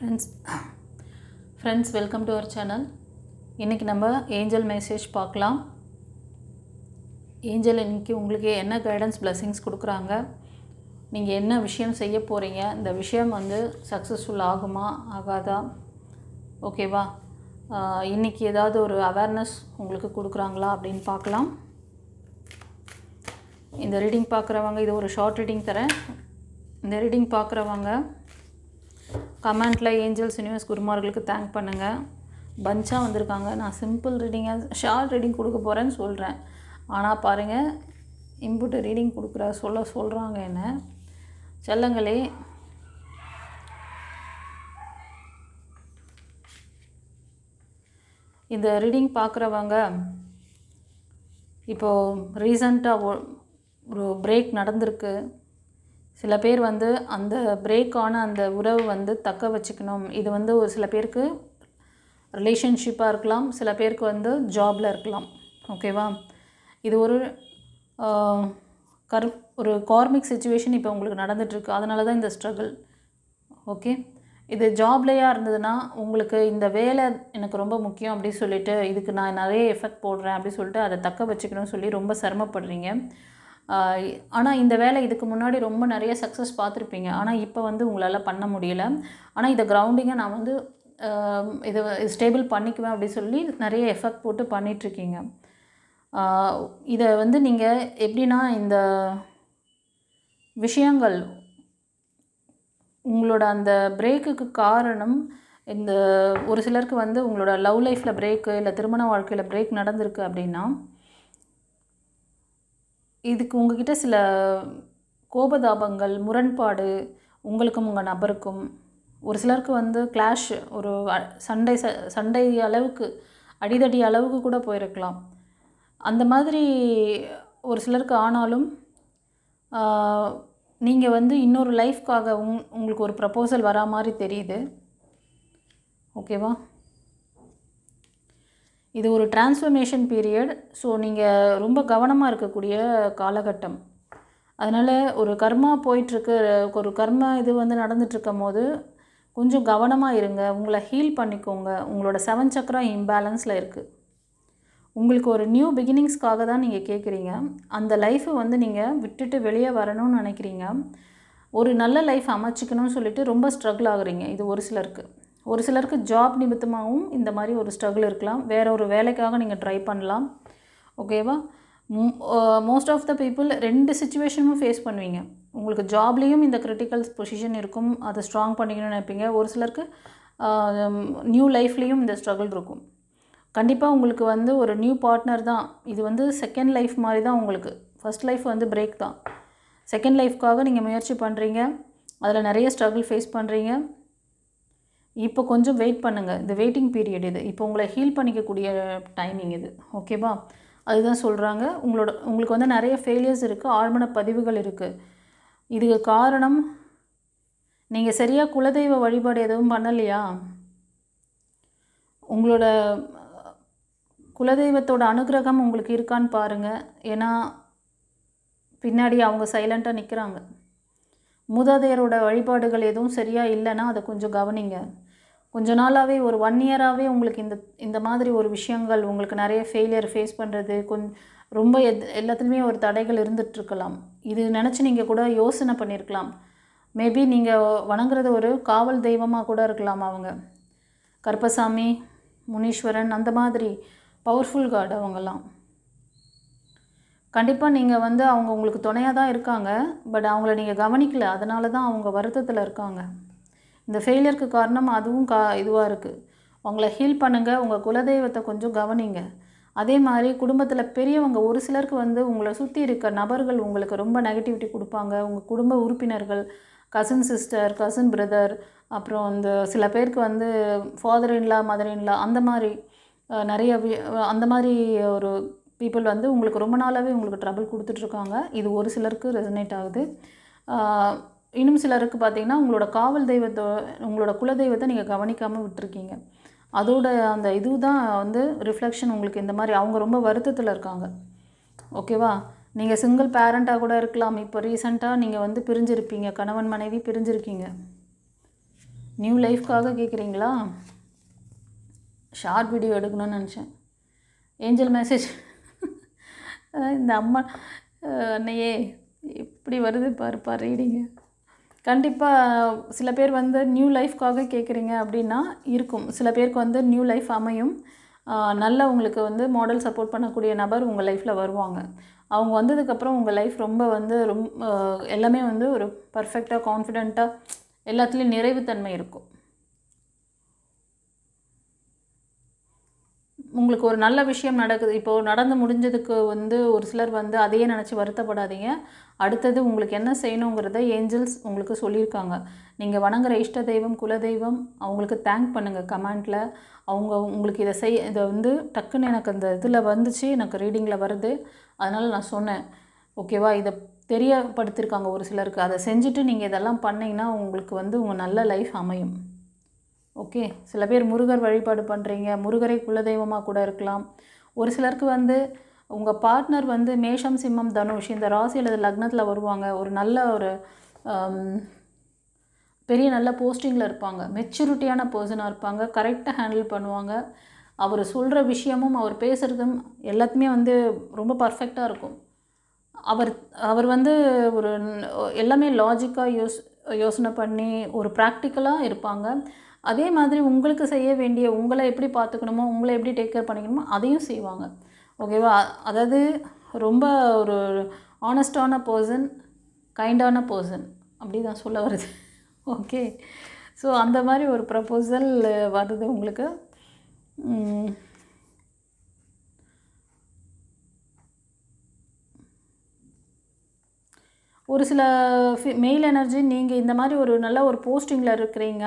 Friends friends welcome to our channel இன்றைக்கி நம்ம angel message பார்க்கலாம். ஏஞ்சல் இன்னைக்கு உங்களுக்கு என்ன கைடன்ஸ் பிளெஸிங்ஸ் கொடுக்குறாங்க? நீங்கள் என்ன விஷயம் செய்ய போகிறீங்க இந்த விஷயம் வந்து சக்ஸஸ்ஃபுல் ஆகுமா? ஆகாதா? ஓகேவா இன்றைக்கி ஏதாவது ஒரு அவேர்னஸ் உங்களுக்கு கொடுக்குறாங்களா அப்படின்னு பார்க்கலாம். இந்த ரீடிங் பார்க்குறவங்க இது ஒரு ஷார்ட் ரீடிங் தரேன். இந்த ரீடிங் பார்க்குறவங்க கமெண்ட்டில் ஏஞ்சல்ஸ் யூனிவர்ஸ் குருமார்களுக்கு தேங்க் பண்ணுங்கள் பஞ்சாக வந்திருக்காங்க. நான் சிம்பிள் ரீடிங்காக ஷார்ட் ரீடிங் கொடுக்க போகிறேன்னு சொல்கிறேன் ஆனால் பாருங்கள் இம்புட்டு ரீடிங் கொடுக்குற சொல்ல சொல்கிறாங்க என்ன? செல்லங்களே. இந்த ரீடிங் பார்க்குறவங்க இப்போது ரீசண்டாக ஒரு பிரேக் நடந்திருக்கு. சில பேர் வந்து அந்த பிரேக்கான அந்த உறவு வந்து தக்க வச்சுக்கணும். இது வந்து ஒரு சில பேருக்கு ரிலேஷன்ஷிப்பாக இருக்கலாம் சில பேருக்கு வந்து ஜாபில் இருக்கலாம். ஓகேவா இது ஒரு கர் ஒரு கார்மிக் சுச்சுவேஷன் இப்போ உங்களுக்கு நடந்துகிட்ருக்கு அதனால தான் இந்த ஸ்ட்ரகிள் ஓகே இது ஜாப்லையாக இருந்ததுன்னா உங்களுக்கு இந்த வேலை எனக்கு ரொம்ப முக்கியம் அப்படி சொல்லிட்டு இதுக்கு நான் நிறைய எஃபெக்ட் போடுறேன் அப்படி சொல்லிட்டு அதை தக்க வச்சுக்கணும்னு சொல்லி ரொம்ப சிரமப்படுறீங்க. ஆனால் இந்த வேலை இதுக்கு முன்னாடி ரொம்ப நிறைய சக்ஸஸ் பார்த்துருப்பீங்க. ஆனால் இப்போ வந்து உங்களால் பண்ண முடியல. ஆனால் இதை கிரவுண்டிங்கை நான் வந்து இதை ஸ்டேபிள் பண்ணிக்குவேன் அப்படின்னு சொல்லி நிறைய எஃபெக்ட் போட்டு பண்ணிகிட்ருக்கீங்க இதை வந்து நீங்கள் எப்படின்னா இந்த விஷயங்கள் உங்களோட அந்த பிரேக்குக்கு காரணம் இந்த ஒரு சிலருக்கு வந்து உங்களோட லவ் லைஃப்பில் பிரேக்கு இல்லை திருமண வாழ்க்கையில் பிரேக் நடந்திருக்கு அப்படின்னா இதுக்கு உங்ககிட்ட சில கோபதாபங்கள் முரண்பாடு உங்களுக்கும் உங்கள் நபருக்கும். ஒரு சிலருக்கு வந்து கிளாஷ் ஒரு சண்டை ச சண்டை அளவுக்கு அடிதடி அளவுக்கு கூட போயிருக்கலாம். அந்த மாதிரி ஒரு சிலருக்கு ஆனாலும் நீங்கள் வந்து இன்னொரு லைஃப்க்காக உங் உங்களுக்கு ஒரு ப்ரப்போசல் வரா மாதிரி தெரியுது. ஓகேவா இது ஒரு டிரான்ஸ்ஃபர்மேஷன் பீரியட் ஸோ நீங்கள் ரொம்ப கவனமாக இருக்கக்கூடிய காலகட்டம். அதனால் ஒரு கர்மா போயிட்டுருக்கு. ஒரு கர்ம இது வந்து நடந்துட்டுருக்கும் போது கொஞ்சம் கவனமாக இருங்க. உங்களை ஹீல் பண்ணிக்கோங்க. உங்களோட செவன் சக்கரா இம்பேலன்ஸில் இருக்குது உங்களுக்கு ஒரு நியூ பிகினிங்ஸ்க்காக தான் நீங்கள் கேட்குறீங்க அந்த லைஃப்பை வந்து நீங்கள் விட்டுட்டு வெளியே வரணும்னு நினைக்கிறீங்க. ஒரு நல்ல லைஃப் அமைச்சிக்கணும்னு சொல்லிட்டு ரொம்ப ஸ்ட்ரகிள் ஆகுறீங்க. இது ஒரு சிலருக்கு. ஒரு சிலருக்கு ஜாப் நிமித்தமாகவும் இந்த மாதிரி ஒரு ஸ்ட்ரகிள் இருக்கலாம். வேறு ஒரு வேலைக்காக நீங்கள் ட்ரை பண்ணலாம். ஓகேவா மோஸ்ட் ஆஃப் த பீப்புள் ரெண்டு சுச்சுவேஷனும் ஃபேஸ் பண்ணுவீங்க. உங்களுக்கு ஜாப்லேயும் இந்த கிரிட்டிக்கல் பொசிஷன் இருக்கும். அதை ஸ்ட்ராங் பண்ணிக்கணும்னு நினைப்பீங்க. ஒரு சிலருக்கு நியூ லைஃப்லேயும் இந்த ஸ்ட்ரகிள் இருக்கும். கண்டிப்பாக உங்களுக்கு வந்து ஒரு நியூ பார்ட்னர் தான். இது வந்து செகண்ட் லைஃப் மாதிரி தான் உங்களுக்கு. ஃபஸ்ட் லைஃப் வந்து பிரேக் தான். செகண்ட் லைஃப்க்காக நீங்கள் முயற்சி பண்ணுறீங்க அதில் நிறைய ஸ்ட்ரகிள் ஃபேஸ் பண்ணுறீங்க இப்போ கொஞ்சம் வெயிட் பண்ணுங்கள் இந்த வெயிட்டிங் பீரியட் இது. இப்போ உங்களை ஹீல் பண்ணிக்கக்கூடிய டைமிங் இது. ஓகேவா அதுதான் சொல்கிறாங்க உங்களோட உங்களுக்கு வந்து நிறைய ஃபெயிலியர்ஸ் இருக்குது ஆழ்மன பதிவுகள் இருக்குது இதுக்கு காரணம் நீங்கள் சரியாக குலதெய்வ வழிபாடு எதுவும் பண்ணலையா? உங்களோட குலதெய்வத்தோட அனுகிரகம் உங்களுக்கு இருக்கான்னு பாருங்கள் ஏன்னா பின்னாடி அவங்க சைலண்ட்டாக நிற்கிறாங்க மூதாதையரோட வழிபாடுகள் எதுவும் சரியாக இல்லைன்னா அதை கொஞ்சம் கவனிங்க. கொஞ்ச நாளாகவே ஒரு ஒன் இயராகவே உங்களுக்கு இந்த இந்த மாதிரி ஒரு விஷயங்கள் உங்களுக்கு நிறைய ஃபெயிலியர் ஃபேஸ் பண்ணுறது கொஞ் ரொம்ப எத் எல்லாத்துலேயுமே ஒரு தடைகள் இருந்துகிட்ருக்கலாம் இது நினச்சி நீங்கள் கூட யோசனை பண்ணியிருக்கலாம் மேபி நீங்கள் வணங்குறது ஒரு காவல் தெய்வமாக கூட இருக்கலாம் அவங்க. கருப்பசாமி முனீஸ்வரன் அந்த மாதிரி பவர்ஃபுல் காட் அவங்கெல்லாம் கண்டிப்பாக நீங்கள் வந்து அவங்க உங்களுக்கு துணையாக தான் இருக்காங்க பட் அவங்கள நீங்கள் கவனிக்கல. அதனால தான் அவங்க வருத்தத்தில் இருக்காங்க. இந்த ஃபெயிலியருக்கு காரணம் அதுவும் கா இதுவாக இருக்குது அவங்கள ஹீல் பண்ணுங்கள் உங்கள் குலதெய்வத்தை கொஞ்சம் கவனிங்க. அதே மாதிரி குடும்பத்தில் பெரியவங்க ஒரு சிலருக்கு வந்து உங்களை சுற்றி இருக்க நபர்கள் உங்களுக்கு ரொம்ப நெகட்டிவிட்டி கொடுப்பாங்க. உங்கள் குடும்ப உறுப்பினர்கள் கசின் சிஸ்டர் கசின் பிரதர் அப்புறம் இந்த சில பேருக்கு வந்து ஃபாதர் இன்லா மதர் இன்லா அந்த மாதிரி நிறைய அந்த மாதிரி ஒரு பீப்புள் வந்து உங்களுக்கு ரொம்ப நாளாகவே உங்களுக்கு ட்ரபிள் கொடுத்துட்ருக்காங்க இது ஒரு சிலருக்கு ரெசனேட் ஆகுது. இன்னும் சிலருக்கு பார்த்தீங்கன்னா உங்களோட காவல் தெய்வத்தை உங்களோட குலதெய்வத்தை நீங்கள் கவனிக்காமல் விட்டுருக்கீங்க. அதோட அந்த இது தான் வந்து ரிஃப்ளெக்ஷன் உங்களுக்கு இந்த மாதிரி அவங்க ரொம்ப வருத்தத்தில் இருக்காங்க. ஓகேவா நீங்கள் சிங்கிள் பேரண்ட்டாக கூட இருக்கலாம். இப்போ ரீசண்டாக நீங்கள் வந்து பிரிஞ்சிருப்பீங்க. கணவன் மனைவி பிரிஞ்சிருக்கீங்க. நியூ லைஃப்காக கேட்குறீங்களா ஷார்ட் வீடியோ எடுக்கணும்னு நினச்சேன். ஏஞ்சல் மெசேஜ் இந்த அம்மா அன்னையே எப்படி வருது பாருப்பா ரீடிங்கு கண்டிப்பாக சில பேர் வந்து நியூ லைஃப்காக கேட்குறீங்க அப்படின்னா இருக்கும். சில பேருக்கு வந்து நியூ லைஃப் அமையும். நல்ல உங்களுக்கு வந்து மாடல் சப்போர்ட் பண்ணக்கூடிய நபர் உங்கள் லைஃப்பில் வருவாங்க. அவங்க வந்ததுக்கப்புறம் உங்கள் லைஃப் ரொம்ப வந்து ரொம்ப எல்லாமே வந்து ஒரு பர்ஃபெக்டாக கான்ஃபிடெண்ட்டாக எல்லாத்துலேயும் நிறைவுத்தன்மை இருக்கும். உங்களுக்கு ஒரு நல்ல விஷயம் நடக்குது. இப்போது நடந்து முடிஞ்சதுக்கு வந்து ஒரு சிலர் வந்து அதையே நினச்சி வருத்தப்படாதீங்க. அடுத்தது உங்களுக்கு என்ன செய்யணுங்கிறத ஏஞ்சல்ஸ் உங்களுக்கு சொல்லியிருக்காங்க. நீங்கள் வணங்குற இஷ்ட தெய்வம் குலதெய்வம் அவங்களுக்கு தேங்க் பண்ணுங்கள் கமெண்ட்டில் அவங்க உங்களுக்கு இதை செய் இதை வந்து டக்குன்னு எனக்கு அந்த இதில் வந்துச்சு எனக்கு ரீடிங்கில் வருது. அதனால் நான் சொன்னேன். ஓகேவா இதை தெரியப்படுத்தியிருக்காங்க ஒரு சிலருக்கு. அதை செஞ்சுட்டு நீங்கள் இதெல்லாம் பண்ணிங்கன்னா உங்களுக்கு வந்து உங்கள் நல்ல லைஃப் அமையும். ஓகே சில பேர் முருகர் வழிபாடு பண்ணுறீங்க முருகரை குலதெய்வமாக கூட இருக்கலாம். ஒரு சிலருக்கு வந்து உங்கள் பார்ட்னர் வந்து மேஷம் சிம்மம் தனுஷ் இந்த ராசி அல்லது லக்னத்தில் வருவாங்க. ஒரு நல்ல ஒரு பெரிய நல்ல போஸ்டிங்கில் இருப்பாங்க. மெச்சூரிட்டியான பர்சனாக இருப்பாங்க. கரெக்டாக ஹேண்டில் பண்ணுவாங்க. அவர் சொல்கிற விஷயமும் அவர் பேசுகிறதும் எல்லாத்துமே வந்து ரொம்ப பர்ஃபெக்டாக இருக்கும். அவர் அவர் வந்து ஒரு எல்லாமே லாஜிக்காக யோஸ் யோசனை பண்ணி ஒரு ப்ராக்டிக்கலாக இருப்பாங்க. அதே மாதிரி உங்களுக்கு செய்ய வேண்டிய உங்களை எப்படி பார்த்துக்கணுமோ உங்களை எப்படி டேக் கேர் பண்ணிக்கணுமோ அதையும் செய்வாங்க. ஓகேவா அதாவது ரொம்ப ஒரு ஆனஸ்டான பர்சன் கைண்டான பர்சன் அப்படி தான் சொல்ல வருது. ஓகே ஸோ அந்த மாதிரி ஒரு ப்ரப்போசல் வருது உங்களுக்கு. ஒரு சில மெயில் எனர்ஜி நீங்கள் இந்த மாதிரி ஒரு நல்ல ஒரு போஸ்டிங்கில் இருக்கிறீங்க.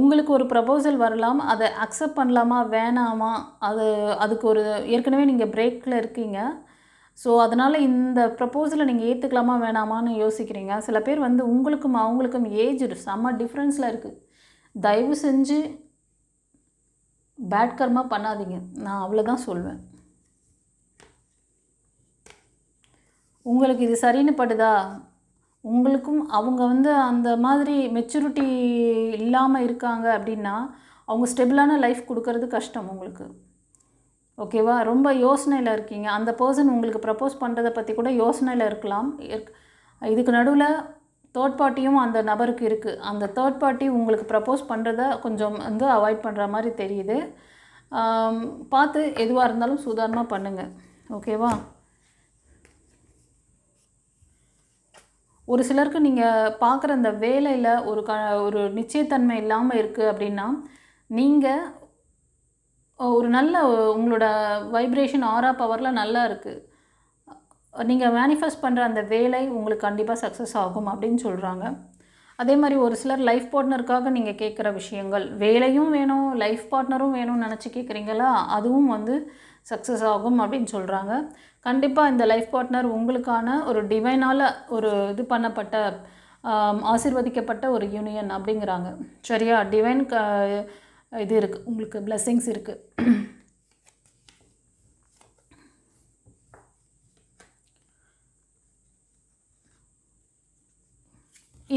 உங்களுக்கு ஒரு ப்ரப்போசல் வரலாம். அதை அக்செப்ட் பண்ணலாமா வேணாமா? அது அதுக்கு ஒரு ஏற்கனவே நீங்கள் பிரேக்கில் இருக்கீங்க. ஸோ அதனால் இந்த ப்ரப்போசலை நீங்கள் ஏற்றுக்கலாமா வேணாமான்னு யோசிக்கிறீங்க. சில பேர் வந்து உங்களுக்கும் அவங்களுக்கும் ஏஜ் செம்ம டிஃப்ரென்ஸில் இருக்குது தயவு செஞ்சு பேட் கர்மா பண்ணாதீங்க. நான் அவ்வளோதான் சொல்வேன். உங்களுக்கு இது சரின்னு படுதா? உங்களுக்கும் அவங்க வந்து அந்த மாதிரி மெச்சூரிட்டி இல்லாமல் இருக்காங்க அப்படின்னா அவங்க ஸ்டெபிளான லைஃப் கொடுக்கறது கஷ்டம் உங்களுக்கு. ஓகேவா ரொம்ப யோசனையில் இருக்கீங்க. அந்த பர்சன் உங்களுக்கு ப்ரப்போஸ் பண்ணுறதை பற்றி கூட யோசனையில் இருக்கலாம். இதுக்கு நடுவில் தேர்ட் பார்ட்டியும் அந்த நபருக்கு இருக்குது அந்த தேர்ட் பார்ட்டி உங்களுக்கு ப்ரப்போஸ் பண்ணுறத கொஞ்சம் வந்து அவாய்ட் பண்ணுற மாதிரி தெரியுது. பார்த்து எதுவாக இருந்தாலும் சுதாரணமாக பண்ணுங்கள் ஓகேவா ஒரு சிலருக்கு நீங்கள் பார்க்குற அந்த வேலையில் ஒரு க ஒரு நிச்சயத்தன்மை இல்லாமல் இருக்குது அப்படின்னா நீங்கள் ஒரு நல்ல உங்களோட வைப்ரேஷன் ஆரா பவரில் நல்லா இருக்குது நீங்கள் மேனிஃபெஸ்ட் பண்ணுற அந்த வேலை உங்களுக்கு கண்டிப்பாக சக்ஸஸ் ஆகும் அப்படின்னு சொல்கிறாங்க அதே மாதிரி ஒரு சிலர் லைஃப் பார்ட்னருக்காக நீங்கள் கேட்குற விஷயங்கள். வேலையும் வேணும் லைஃப் பார்ட்னரும் வேணும்னு நினச்சி கேட்குறீங்களா அதுவும் வந்து சக்ஸஸ் ஆகும் அப்படின்னு சொல்கிறாங்க கண்டிப்பாக இந்த லைஃப் பார்ட்னர் உங்களுக்கான ஒரு டிவைனால் ஒரு இது பண்ணப்பட்ட ஆசிர்வதிக்கப்பட்ட ஒரு யூனியன் அப்படிங்கிறாங்க. சரியா? டிவைன் க இது இருக்குது உங்களுக்கு blessings இருக்குது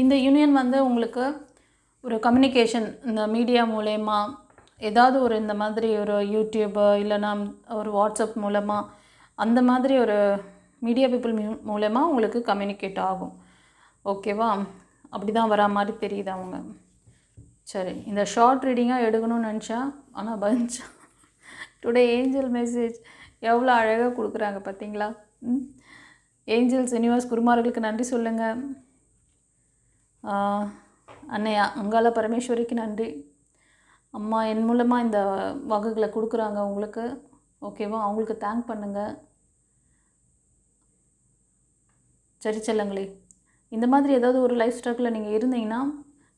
இந்த யூனியன் வந்து உங்களுக்கு ஒரு கம்யூனிகேஷன் இந்த மீடியா மூலயமா ஏதாவது ஒரு இந்த மாதிரி ஒரு யூடியூப் இல்லைன்னா ஒரு வாட்ஸ்அப் மூலமாக அந்த மாதிரி ஒரு மீடியா பீப்புள் மூலயமா உங்களுக்கு கம்யூனிகேட் ஆகும். ஓகேவா அப்படி தான் வரா மாதிரி தெரியுது அவங்க. சரி இந்த ஷார்ட் ரீடிங்காக எடுக்கணும்னு நினச்சா ஆனால் பஞ்சா டுடே ஏஞ்சல் மெசேஜ் எவ்வளோ அழகாக கொடுக்குறாங்க பார்த்தீங்களா? ம்? ஏஞ்சல்ஸ் யூனிவர்ஸ் குருமார்களுக்கு நன்றி சொல்லுங்கள் அன்னையா அங்காள பரமேஸ்வரிக்கு நன்றி. அம்மா என் மூலமாக இந்த வகைகளை கொடுக்குறாங்க உங்களுக்கு. ஓகேவா? அவங்களுக்கு தேங்க் பண்ணுங்கள் சரி செல்லங்களே இந்த மாதிரி ஏதாவது ஒரு லைஃப் ஸ்ட்ரகிளில் நீங்கள் இருந்தீங்கன்னா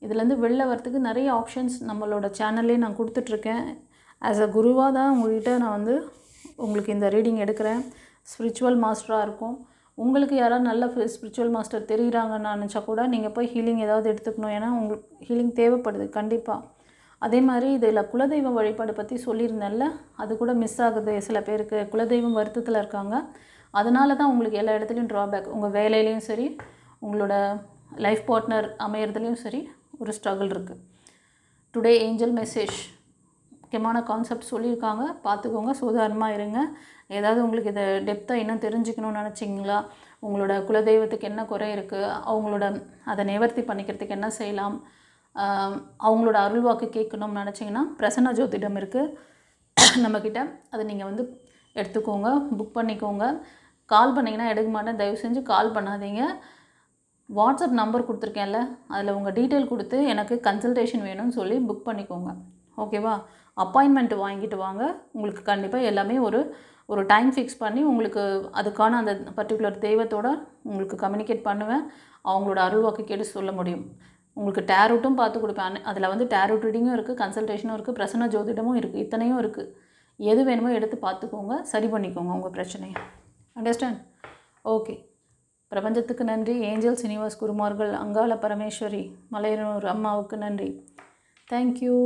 இதுலேருந்து வெளில வரத்துக்கு நிறைய ஆப்ஷன்ஸ் நம்மளோட சேனல்லே நான் கொடுத்துட்ருக்கேன். ஆஸ் அ குருவாக தான் உங்கள்கிட்ட நான் வந்து உங்களுக்கு இந்த ரீடிங் எடுக்கிறேன். ஸ்பிரிச்சுவல் மாஸ்டராக இருக்கும். உங்களுக்கு யாராவது நல்ல ஸ்பிரிச்சுவல் மாஸ்டர் தெரிகிறாங்கன்னு நினச்சா கூட நீங்கள் போய் ஹீலிங் ஏதாவது எடுத்துக்கணும். ஏன்னா உங்களுக்கு ஹீலிங் தேவைப்படுது கண்டிப்பாக அதே மாதிரி இதில் குலதெய்வ வழிபாடு பற்றி சொல்லியிருந்தேன்ல அது கூட மிஸ் ஆகுது சில பேருக்கு. குலதெய்வம் வருத்தத்தில் இருக்காங்க. அதனால தான் உங்களுக்கு எல்லா இடத்துலையும் ட்ராபேக் உங்கள் வேலையிலையும் சரி உங்களோட லைஃப் பார்ட்னர் அமையறதுலையும் சரி ஒரு ஸ்ட்ரகிள் இருக்குது டுடே ஏஞ்சல் மெசேஜ் முக்கியமான கான்செப்ட் சொல்லியிருக்காங்க. பார்த்துக்கோங்க. சுதாரணமாக இருங்க. ஏதாவது உங்களுக்கு இதை டெப்த்தாக இன்னும் தெரிஞ்சுக்கணும்னு நினச்சிங்களா? உங்களோட குலதெய்வத்துக்கு என்ன குறை இருக்குது அவங்களோட அதை நிவர்த்தி பண்ணிக்கிறதுக்கு என்ன செய்யலாம்? அவங்களோட அருள்வாக்கு கேட்கணும்னு நினச்சிங்கன்னா பிரசன்ன ஜோதிடம் இருக்குது நம்மக்கிட்ட அதை நீங்கள் வந்து எடுத்துக்கோங்க. புக் பண்ணிக்கோங்க. கால் பண்ணிங்கன்னா எடுக்க மாட்டேன். தயவு செஞ்சு கால் பண்ணாதீங்க. வாட்ஸ்அப் நம்பர் கொடுத்துருக்கேன்ல. அதில் உங்கள் டீட்டெயில் கொடுத்து எனக்கு கன்சல்டேஷன் வேணும்னு சொல்லி புக் பண்ணிக்கோங்க. ஓகேவா அப்பாயின்மெண்ட் வாங்கிட்டு வாங்க. உங்களுக்கு கண்டிப்பாக எல்லாமே ஒரு ஒரு டைம் ஃபிக்ஸ் பண்ணி உங்களுக்கு அதுக்கான அந்த பர்டிகுலர் தெய்வத்தோட உங்களுக்கு கம்யூனிகேட் பண்ணுவேன். அவங்களோட அருள்வாக்கு கேட்டு சொல்ல முடியும். உங்களுக்கு டேரூட்டும் பார்த்து கொடுப்பேன். அதில் வந்து டேரூட் ரீடிங்கும் இருக்குது கன்சல்டேஷனும் இருக்குது பிரசன்ன ஜோதிடமும் இருக்குது இத்தனையும் இருக்குது எது வேணுமோ எடுத்து பார்த்துக்கோங்க. சரி பண்ணிக்கோங்க உங்கள் பிரச்சனையை. அண்டர்ஸ்டாண்ட் ஓகே பிரபஞ்சத்துக்கு நன்றி. ஏஞ்சல் சினிவாஸ் குருமார்கள் அங்காள பரமேஸ்வரி மலையனூர் அம்மாவுக்கு நன்றி. தேங்க்யூ